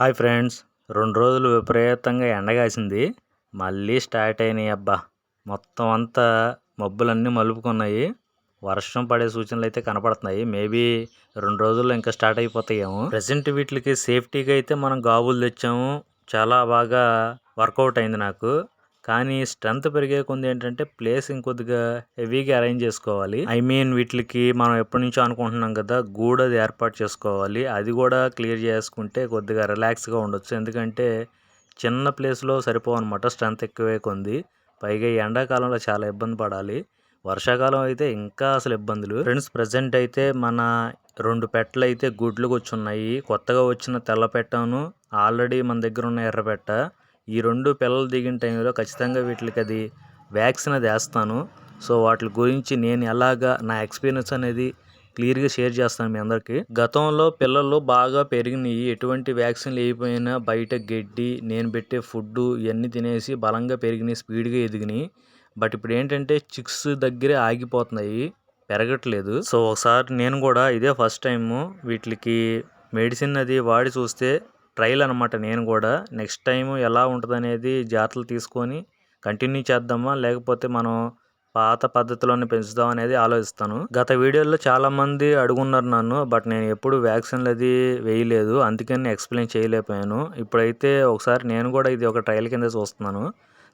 Hi friends. రెండు రోజులు విపరీతంగా ఎండగాసింది మళ్ళీ స్టార్ట్ అయినాయి అబ్బా. మొత్తం అంతా మబ్బులన్నీ మలుపుకున్నాయి. వర్షం పడే సూచనలు అయితే కనపడుతున్నాయి. మేబీ రెండు రోజుల్లో ఇంకా స్టార్ట్ అయిపోతాయేమో. ప్రజెంట్ వీటికి సేఫ్టీగా అయితే మనం గాబులు తెచ్చాము. చాలా బాగా వర్కౌట్ అయింది నాకు. కానీ స్ట్రెంత్ పెరిగే కొంది ఏంటంటే ప్లేస్ ఇంకొద్దిగా హెవీగా అరేంజ్ చేసుకోవాలి. ఐ మీన్ వీటికి మనం ఎప్పటి నుంచో అనుకుంటున్నాం కదా గూడు అది ఏర్పాటు చేసుకోవాలి. అది కూడా క్లియర్ చేసుకుంటే కొద్దిగా రిలాక్స్గా ఉండొచ్చు. ఎందుకంటే చిన్న ప్లేస్లో సరిపోవన్నమాట స్ట్రెంత్ ఎక్కువే కొంది. పైగా ఎండాకాలంలో చాలా ఇబ్బంది పడాలి. వర్షాకాలం అయితే ఇంకా అసలు ఇబ్బందులు. ఫ్రెండ్స్ ప్రజెంట్ అయితే మన రెండు పెట్టలు అయితే గుడ్లు కూర్చున్నాయి. కొత్తగా వచ్చిన తెల్ల పెట్టను ఆల్రెడీ మన దగ్గర ఉన్న ఎర్ర పెట్ట. ఈ రెండు పిల్లలు దిగిన టైంలో ఖచ్చితంగా వీటికి అది వ్యాక్సిన్ అది వేస్తాను. సో వాటి గురించి నేను ఎలాగా నా ఎక్స్పీరియన్స్ అనేది క్లియర్గా షేర్ చేస్తాను మీ అందరికీ. గతంలో పిల్లలు బాగా పెరిగినాయి. ఎటువంటి వ్యాక్సిన్లు వేయకపోయినా బయట గడ్డి నేను పెట్టే ఫుడ్ ఇవన్నీ తినేసి బలంగా పెరిగినాయి స్పీడ్గా ఎదిగినాయి. బట్ ఇప్పుడు ఏంటంటే చిక్స్ దగ్గరే ఆగిపోతున్నాయి. పెరగట్లేదు. సో ఒకసారి నేను కూడా ఇదే ఫస్ట్ టైము వీటికి మెడిసిన్ అది వాడి చూస్తే ట్రయల్ అనమాట నేను కూడా నెక్స్ట్ టైం ఎలా ఉంటుంది అనేది జాగ్రత్తలు తీసుకొని కంటిన్యూ చేద్దామా? లేకపోతే మనం పాత పద్ధతిలోనే పెంచుదాం అనేది ఆలోచిస్తాను. గత వీడియోలో చాలామంది అడుగున్నారు నన్ను బట్ నేను ఎప్పుడు వ్యాక్సిన్లు అది వేయలేదు. అందుకని ఎక్స్ప్లెయిన్ చేయలేకపోయాను. ఇప్పుడైతే ఒకసారి నేను కూడా ఇది ఒక ట్రయల్ కింద చూస్తున్నాను.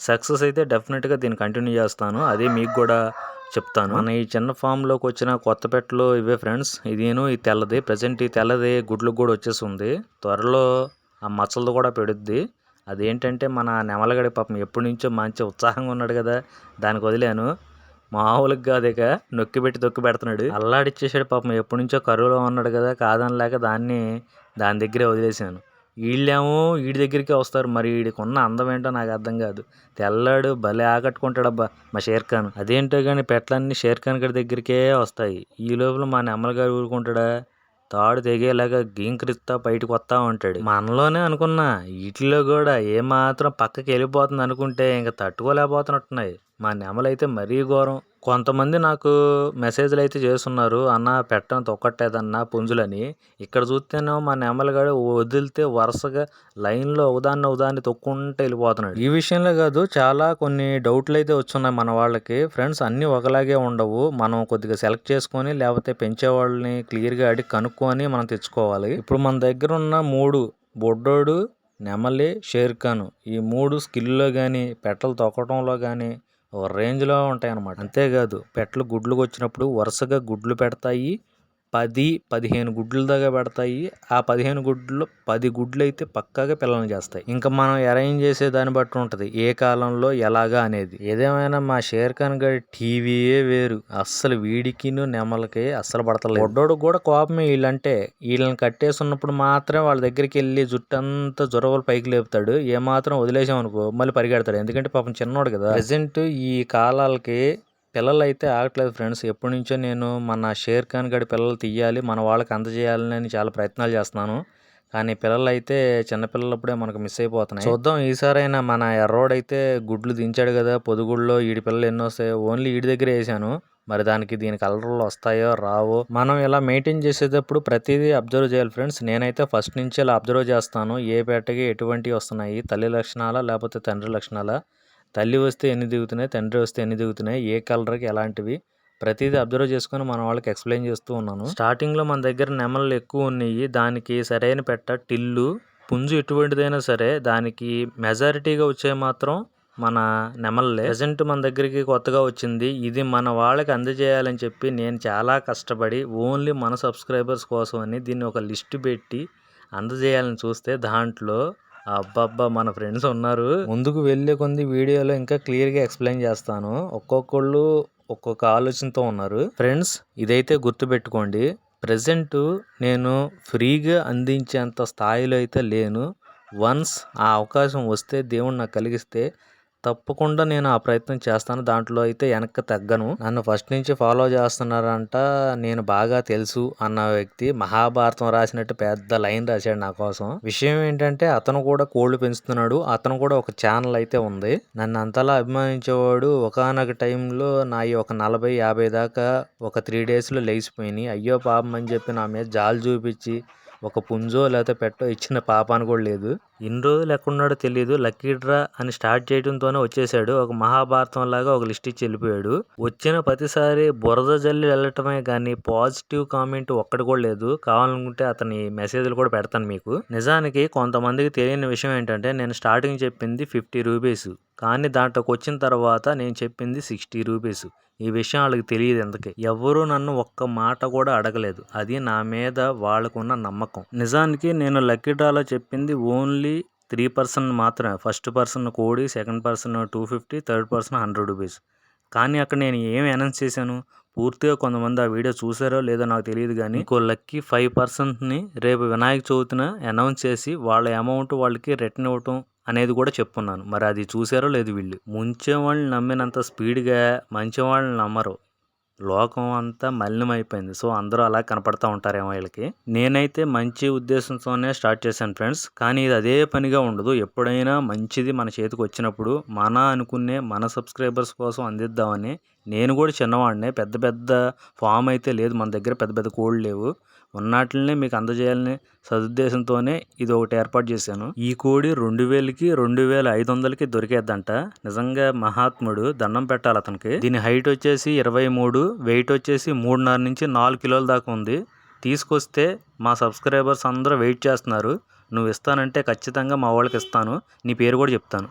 సక్సెస్ అయితే డెఫినెట్గా దీన్ని కంటిన్యూ చేస్తాను. అదే మీకు కూడా చెప్తాను. మన ఈ చిన్న ఫామ్లోకి వచ్చిన కొత్త పెట్టలు ఇవే ఫ్రెండ్స్. ఇదేను ఈ తెల్లది ప్రజెంట్ ఈ తెల్లది గుడ్లకు కూడా వచ్చేసింది. త్వరలో ఆ మచ్చలతో కూడా పెడుద్ది. అదేంటంటే మన నెమలగడి పాపం ఎప్పటి నుంచో మంచి ఉత్సాహంగా ఉన్నాడు కదా దానికి వదిలాను. మామూలుగా కాదు నొక్కి పెట్టి తొక్కి పెడుతున్నాడు. అల్లాడిచ్చేసాడు పాపం ఎప్పటి నుంచో కరువులో ఉన్నాడు కదా కాదనలేక దాన్ని దాని దగ్గరే వదిలేసాను వీళ్ళేమో వీడి దగ్గరికే వస్తారు. మరి వీడికి ఉన్న అందం ఏంటో నాకు అర్థం కాదు. తెల్లాడు భలే ఆకట్టుకుంటాడబ్బా మా షేర్ఖాన్ అదేంటో కానీ పెట్లన్నీ షేర్ఖాన్ గారి దగ్గరికే వస్తాయి. ఈ లోపల మా నెమ్మల గారు ఊరుకుంటాడా? తాడు తెగేలాగా గీంకరిస్తా బయటకు వస్తా ఉంటాడు. మనలోనే అనుకున్నా వీటిలో కూడా ఏమాత్రం పక్కకి వెళ్ళిపోతుంది అనుకుంటే ఇంకా తట్టుకోలేకపోతున్నట్టున్నాయి. మా నెమలైతే మరీ ఘోరం. కొంతమంది నాకు మెసేజ్లు అయితే చేస్తున్నారు అన్న పెట్టడం తొక్కట్టేదన్న పుంజులని. ఇక్కడ చూస్తేనేమో మా నెమలగాడు వదిలితే వరుసగా లైన్లో ఒకదాన్ని ఒకదాన్ని తొక్కుంటే వెళ్ళిపోతున్నాడు. ఈ విషయంలో కాదు చాలా కొన్ని డౌట్లు అయితే వచ్చున్నాయి మన వాళ్ళకి. ఫ్రెండ్స్ అన్నీ ఒకలాగే ఉండవు. మనం కొద్దిగా సెలెక్ట్ చేసుకొని లేకపోతే పెంచే వాళ్ళని క్లియర్గా అడిగి కనుక్కొని మనం తెచ్చుకోవాలి. ఇప్పుడు మన దగ్గర ఉన్న మూడు బొడ్డోడు నెమలి షేర్ ఖాన్ ఈ మూడు స్కిల్లో కానీ పెట్టలు తొక్కడంలో కానీ రేంజ్లో ఉంటాయి అన్నమాట అంతేకాదు పెట్టలు గుడ్లకు వచ్చినప్పుడు వరుసగా గుడ్లు పెడతాయి. పది పదిహేను గుడ్లు దాకా పెడతాయి. ఆ పదిహేను గుడ్లు పది గుడ్లు అయితే పక్కాగా పిల్లల్ని చేస్తాయి. ఇంకా మనం అరేంజ్ చేసే దాన్ని బట్టి ఉంటుంది. ఏ కాలంలో ఎలాగా అనేది. ఏదేమైనా మా షేర్ ఖాన్ గారి టీవీయే వేరు. అస్సలు వీడికిను నెమలకి అస్సలు పడతలేదు. ఒడ్డోడు కూడా కోపమే వీళ్ళంటే వీళ్ళని కట్టేస్తున్నప్పుడు మాత్రమే వాళ్ళ దగ్గరికి వెళ్ళి జుట్టంతా జొరవలు పైకి లేపుతాడు. ఏమాత్రం వదిలేసామనుకో మళ్ళీ పరిగెడతాడు. ఎందుకంటే పాపం చిన్నోడు కదా. ప్రజెంట్ ఈ కాలాలకి పిల్లలు అయితే ఆగట్లేదు ఫ్రెండ్స్. ఎప్పటి నుంచో నేను మన షేర్ ఖాన్ గడి పిల్లలు తీయాలి మన వాళ్ళకి అందజేయాలని చాలా ప్రయత్నాలు చేస్తున్నాను. కానీ పిల్లలు అయితే చిన్నపిల్లలప్పుడే మనకు మిస్ అయిపోతున్నాయి. చూద్దాం ఈసారైనా మన ఎర్రోడ్ అయితే గుడ్లు దించాడు కదా పొదుగుళ్ళలో ఈడి పిల్లలు ఎన్నో వస్తాయో ఓన్లీ ఈడి దగ్గర వేసాను. మరి దానికి దీని కలర్లు వస్తాయో రావో? మనం ఇలా మెయింటైన్ చేసేటప్పుడు ప్రతిదీ అబ్జర్వ్ చేయాలి ఫ్రెండ్స్. నేనైతే ఫస్ట్ నుంచి ఇలా అబ్జర్వ్ చేస్తాను. ఏ పేటకి ఎటువంటివి వస్తున్నాయి? తల్లి లక్షణాలా లేకపోతే తండ్రి లక్షణాలా? తల్లి వస్తే ఎన్ని దిగుతున్నాయి తండ్రి వస్తే ఎన్ని దిగుతున్నాయి ఏ కలర్కి ఎలాంటివి ప్రతిదీ అబ్జర్వ్ చేసుకొని మన వాళ్ళకి ఎక్స్ప్లెయిన్ చేస్తూ ఉన్నాను. స్టార్టింగ్లో మన దగ్గర నెమలు ఎక్కువ ఉన్నాయి దానికి సరైన పెట్ట టిల్లు పుంజు ఎటువంటిదైనా సరే దానికి మెజారిటీగా వచ్చే మాత్రం మన నెమల్లే ప్రజెంట్ మన దగ్గరికి కొత్తగా వచ్చింది ఇది మన వాళ్ళకి అందజేయాలని చెప్పి నేను చాలా కష్టపడి ఓన్లీ మన సబ్స్క్రైబర్స్ కోసం అని దీన్ని ఒక లిస్ట్ పెట్టి అందజేయాలని చూస్తే దాంట్లో అబ్బబ్బా మన ఫ్రెండ్స్ ఉన్నారు. ముందుకు వెళ్ళే కొంది వీడియోలో ఇంకా క్లియర్గా ఎక్స్ప్లెయిన్ చేస్తాను. ఒక్కొక్కళ్ళు ఒక్కొక్క ఆలోచనతో ఉన్నారు. ఫ్రెండ్స్ ఇదైతే గుర్తుపెట్టుకోండి. ప్రజెంట్ నేను ఫ్రీగా అందించేంత స్థాయిలో అయితే లేను. వన్స్ ఆ అవకాశం వస్తే దేవుడు నాకు కలిగిస్తే తప్పకుండా నేను ఆ ప్రయత్నం చేస్తాను. దాంట్లో అయితే వెనక్కి తగ్గను. నన్ను ఫస్ట్ నుంచి ఫాలో చేస్తున్నారంట. నేను బాగా తెలుసు అన్న వ్యక్తి. మహాభారతం రాసినట్టు పెద్ద లైన్ రాశాడు నా కోసం. విషయం ఏంటంటే అతను కూడా కోళ్ళు పెంచుతున్నాడు. అతను కూడా ఒక ఛానల్ అయితే ఉంది. నన్ను అంతలా అభిమానించేవాడు ఒకనొక టైంలో నా ఈ ఒక నలభై యాభై దాకా ఒక త్రీ డేస్లో లేచిపోయినాయి. అయ్యో పాపం అని చెప్పి నా మీద జాలు చూపించి ఒక పుంజో లేకపోతే పెట్టో ఇచ్చిన పాపాను కూడా లేదు. ఇన్ని రోజులు ఎక్కడున్నాడో తెలియదు లక్కీ డ్రా అని స్టార్ట్ చేయడంతోనే వచ్చేసాడు. ఒక మహాభారతం లాగా ఒక లిస్ట్ ఇచ్చి వెళ్ళిపోయాడు. వచ్చిన ప్రతిసారి బురద జల్లి వెళ్ళటమే కానీ పాజిటివ్ కామెంట్ ఒక్కటి కూడా లేదు. కావాలనుకుంటే అతని మెసేజ్లు కూడా పెడతాను మీకు. నిజానికి కొంతమందికి తెలియని విషయం ఏంటంటే నేను స్టార్టింగ్ చెప్పింది ఫిఫ్టీ రూపీస్. కానీ దాంట్లోకి వచ్చిన తర్వాత నేను చెప్పింది సిక్స్టీ రూపీస్. ఈ విషయం వాళ్ళకి తెలియదు ఎందుకే. ఎవరు నన్ను ఒక్క మాట కూడా అడగలేదు. అది నా మీద వాళ్ళకున్న నమ్మకం. నిజానికి నేను లక్కీ డ్రాలో చెప్పింది ఓన్లీ త్రీ పర్సన్ మాత్రమే. ఫస్ట్ పర్సన్ కోడి second person two fifty third person hundred rupees. కానీ అక్కడ నేను ఏం అనౌన్స్ చేశాను? పూర్తిగా కొంతమంది ఆ వీడియో చూసారో లేదో నాకు తెలియదు కానీ ఇంకో లక్కీ ఫైవ్ పర్సెంట్ని రేపు వినాయక చవితిన అనౌన్స్ చేసి వాళ్ళ అమౌంట్ వాళ్ళకి రిటర్న్ ఇవ్వటం అనేది కూడా చెప్పున్నాను. మరి అది చూసారో లేదు వీళ్ళు. ముంచే వాళ్ళని నమ్మినంత స్పీడ్గా మంచి వాళ్ళని నమ్మరు. లోకం అంతా మలినమైపోయింది. సో అందరూ అలా కనపడతా ఉంటారేమో వీళ్ళకి. నేనైతే మంచి ఉద్దేశంతోనే స్టార్ట్ చేశాను ఫ్రెండ్స్. కానీ ఇది అదే పనిగా ఉండదు. ఎప్పుడైనా మంచిది మన చేతికి వచ్చినప్పుడు మన అనుకునే మన సబ్స్క్రైబర్స్ కోసం అందిద్దామని నేను కూడా చిన్నవాడినే. పెద్ద పెద్ద ఫామ్ అయితే లేదు. మన దగ్గర పెద్ద పెద్ద కోళ్ళు లేవు. ఉన్నట్లనే మీకు అందజేయాలనే సదుద్దేశంతోనే ఇది ఒకటి ఏర్పాటు చేశాను. ఈ కోడి రెండు వేలకి రెండు వేల ఐదు వందలకి దొరికేద్దంట. నిజంగా మహాత్ముడు దండం పెట్టాలి అతనికి. దీని హైట్ వచ్చేసి ఇరవై మూడు వెయిట్ వచ్చేసి మూడున్నర నుంచి నాలుగు కిలోల దాకా ఉంది. తీసుకొస్తే మా సబ్స్క్రైబర్స్ అందరూ వెయిట్ చేస్తున్నారు. నువ్వు ఇస్తానంటే ఖచ్చితంగా మా వాళ్ళకి ఇస్తాను. నీ పేరు కూడా చెప్తాను.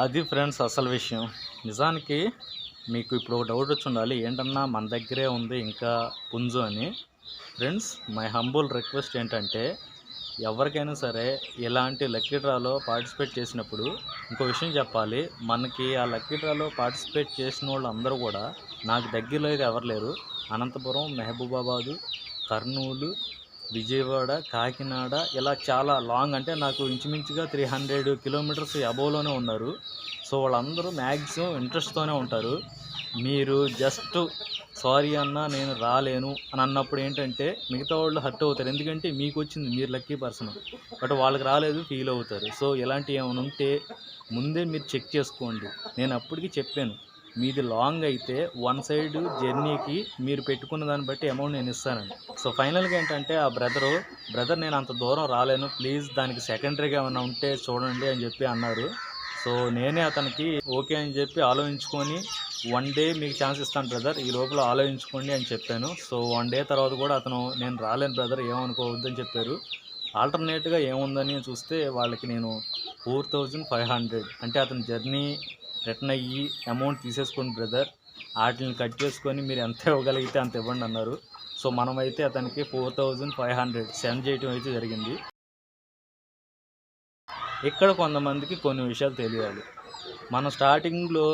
అది ఫ్రెండ్స్ అసలు విషయం. నిజానికి మీకు ఇప్పుడు ఒక డౌట్ వచ్చి ఉండాలి. ఏంటన్నా మన దగ్గరే ఉంది ఇంకా పుంజు అని. ఫ్రెండ్స్ మై హంబుల్ రిక్వెస్ట్ ఏంటంటే ఎవరికైనా సరే ఇలాంటి లక్కీ డ్రాలో పార్టిసిపేట్ చేసినప్పుడు ఇంకో విషయం చెప్పాలి. మనకి ఆ లక్కీ డ్రాలో పార్టిసిపేట్ చేసిన వాళ్ళు అందరూ కూడా నాకు దగ్గరలో అయితే ఎవరు లేరు. అనంతపురం మెహబూబాబాదు కర్నూలు విజయవాడ కాకినాడ ఇలా చాలా లాంగ్ అంటే నాకు ఇంచుమించుగా త్రీ హండ్రెడ్ కిలోమీటర్స్ అబోవ్లోనే ఉన్నారు. సో వాళ్ళందరూ మ్యాక్సిమం ఇంట్రెస్ట్తోనే ఉంటారు. మీరు జస్ట్ సారీ అన్న నేను రాలేను అని అన్నప్పుడు ఏంటంటే మిగతా వాళ్ళు హర్ట్ అవుతారు. ఎందుకంటే మీకు వచ్చింది మీరు లక్కీ పర్సన్ బట్ వాళ్ళకి రాలేదు ఫీల్ అవుతారు. సో ఇలాంటివి ఏమైనా ఉంటే ముందే మీరు చెక్ చేసుకోండి. నేను అప్పటికి చెప్పాను మీది లాంగ్ అయితే వన్ సైడ్ జర్నీకి మీరు పెట్టుకున్న దాన్ని బట్టి అమౌంట్ నేను ఇస్తానండి సో ఫైనల్గా ఏంటంటే ఆ బ్రదరు బ్రదర్ నేను అంత దూరం రాలేను. ప్లీజ్ దానికి సెకండరీగా ఏమైనా ఉంటే చూడండి అని చెప్పి అన్నారు. సో నేనే అతనికి ఓకే అని చెప్పి ఆలోచించుకొని వన్ డే మీకు ఛాన్స్ ఇస్తాను బ్రదర్. ఈ లోపల ఆలోచించుకోండి అని చెప్పాను. సో వన్ డే తర్వాత కూడా అతను నేను రాలేను బ్రదర్. ఏమనుకోవద్దని చెప్పారు. ఆల్టర్నేట్గా ఏముందని చూస్తే వాళ్ళకి నేను ఫోర్ థౌజండ్ ఫైవ్ హండ్రెడ్ అంటే అతని జర్నీ రిటర్న్ అయ్యి అమౌంట్ తీసేసుకోండి బ్రదర్. వాటిని కట్ చేసుకొని మీరు ఎంత ఇవ్వగలిగితే అంత ఇవ్వండి అన్నారు. సో మనమైతే అతనికి four thousand five hundred send చేయటం అయితే జరిగింది. ఇక్కడ కొంతమందికి కొన్ని విషయాలు తెలియాలి. మనం స్టార్టింగ్లో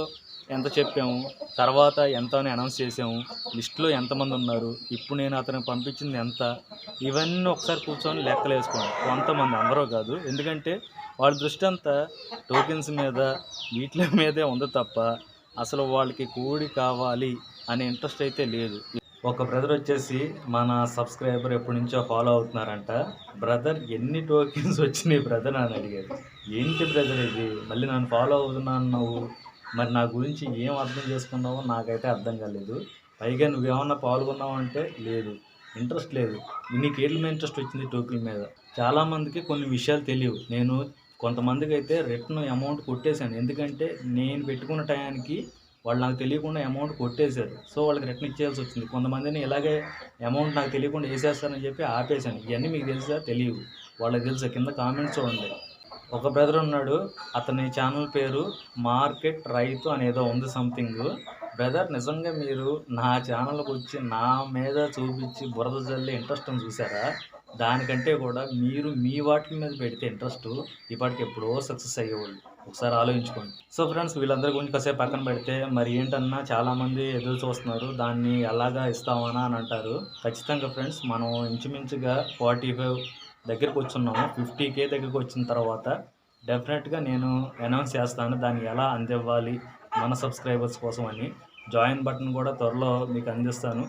ఎంత చెప్పాము తర్వాత ఎంత అని అనౌన్స్ చేసాము లిస్ట్లో ఎంతమంది ఉన్నారు ఇప్పుడు నేను అతనికి పంపించింది ఎంత ఇవన్నీ ఒకసారి కూర్చొని లెక్కలు వేసుకోండి. కొంతమంది అందరూ కాదు. ఎందుకంటే వాళ్ళ దృష్టి అంతా టోకెన్స్ మీద వీటి మీదే ఉంది తప్ప అసలు వాళ్ళకి కూడి కావాలి అనే ఇంట్రెస్ట్ అయితే లేదు. ఒక బ్రదర్ వచ్చేసి మన సబ్స్క్రైబర్ ఎప్పటి నుంచో ఫాలో అవుతున్నారంట. బ్రదర్ ఎన్ని టోకెన్స్ వచ్చినాయి బ్రదర్ అని అడిగారు. ఏంటి బ్రదర్ ఇది? మళ్ళీ నన్ను ఫాలో అవుతున్నాను అన్నావు. మరి నా గురించి ఏం అర్థం చేసుకున్నావో నాకైతే అర్థం కాలేదు. పైగా నువ్వేమన్నా పాల్గొన్నావు అంటే లేదు. ఇంట్రెస్ట్ లేదు. నీకు ఏళ్ళ మీద ఇంట్రెస్ట్ వచ్చింది టోకెన్ మీద. చాలామందికి కొన్ని విషయాలు తెలియవు. నేను కొంతమందికి అయితే రిటర్న్ అమౌంట్ కొట్టేశాను. ఎందుకంటే నేను పెట్టుకున్న టయానికి వాళ్ళు నాకు తెలియకుండా అమౌంట్ కొట్టేశారు. సో వాళ్ళకి రిటర్న్ ఇచ్చేయాల్సి వచ్చింది. కొంతమందిని ఇలాగే అమౌంట్ నాకు తెలియకుండా వేసేస్తారని చెప్పి ఆపేశాను. ఇవన్నీ మీకు తెలుసా? తెలియవు. వాళ్ళకి తెలుసా? కింద కామెంట్స్ చూడండి. ఒక బ్రదర్ ఉన్నాడు. అతని ఛానల్ పేరు మార్కెట్ రైతు అనేదో ఉంది సంథింగ్ బ్రదర్ నిజంగా మీరు నా ఛానల్కి వచ్చి నా మీద చూపించి బురద జల్లి ఇంట్రెస్ట్ అని చూసారా దానికంటే కూడా మీరు మీ వాటి మీద పెడితే ఇంట్రెస్ట్ ఇప్పటికి ఎప్పుడో సక్సెస్ అయ్యేవాళ్ళు. ఒకసారి ఆలోచించుకోండి. సో ఫ్రెండ్స్ వీళ్ళందరి గురించి కాసేపు పక్కన పెడితే మరి ఏంటన్నా చాలామంది ఎదురు చూస్తున్నారు దాన్ని ఎలాగా ఇస్తామనా అని అంటారు. ఖచ్చితంగా ఫ్రెండ్స్ మనం ఇంచుమించుగా ఫార్టీ ఫైవ్ దగ్గరికి వచ్చున్నాము. ఫిఫ్టీ కే దగ్గరికి వచ్చిన తర్వాత డెఫినెట్గా నేను అనౌన్స్ చేస్తాను దాన్ని ఎలా అందివ్వాలి మన సబ్స్క్రైబర్స్ కోసం అని. జాయిన్ బటన్ కూడా త్వరలో మీకు అందిస్తాను.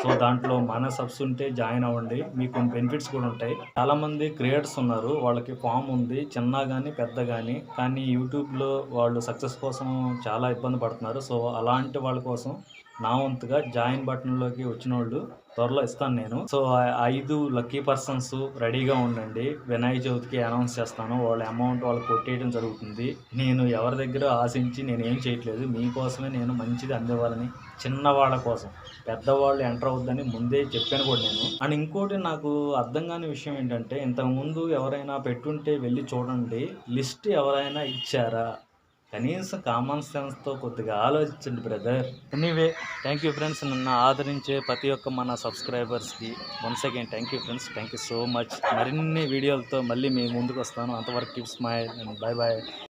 సో దాంట్లో మన సబ్స్ ఉంటే జాయిన్ అవ్వండి. మీకు కొన్ని బెనిఫిట్స్ కూడా ఉంటాయి. చాలామంది క్రియేటర్స్ ఉన్నారు. వాళ్ళకి ఫామ్ ఉంది. చిన్న కానీ పెద్ద కానీ కానీ యూట్యూబ్లో వాళ్ళు సక్సెస్ కోసం చాలా ఇబ్బంది పడుతున్నారు. సో అలాంటి వాళ్ళ కోసం నా వంతుగా జాయిన్ బటన్లోకి వచ్చిన వాళ్ళు త్వరలో ఇస్తాను నేను. సో ఐదు లక్కీ పర్సన్స్ రెడీగా ఉండండి. వినాయక చవితికి అనౌన్స్ చేస్తాను. వాళ్ళ అమౌంట్ వాళ్ళు కొట్టేయడం జరుగుతుంది. నేను ఎవరి దగ్గర ఆశించి నేను చేయట్లేదు. మీకోసమే నేను మంచిది అందేవాళ్ళని చిన్నవాళ్ళ కోసం. పెద్దవాళ్ళు ఎంటర్ అవుద్దని ముందే చెప్పాను కూడా నేను. అండ్ ఇంకోటి నాకు అర్థం కాని విషయం ఏంటంటే ఇంతకుముందు ఎవరైనా పెట్టుంటే వెళ్ళి చూడండి. లిస్ట్ ఎవరైనా ఇచ్చారా? కనీసం కామన్ సెన్స్తో కొద్దిగా ఆలోచించండి brother anyway thank you friends నన్ను ఆదరించే ప్రతి ఒక్క మన సబ్స్క్రైబర్స్కి once again thank you friends thank you so much మరిన్ని వీడియోలతో మళ్ళీ మీ ముందుకు వస్తాను. అంతవరకు కిప్స్ మై బాయ్ బాయ్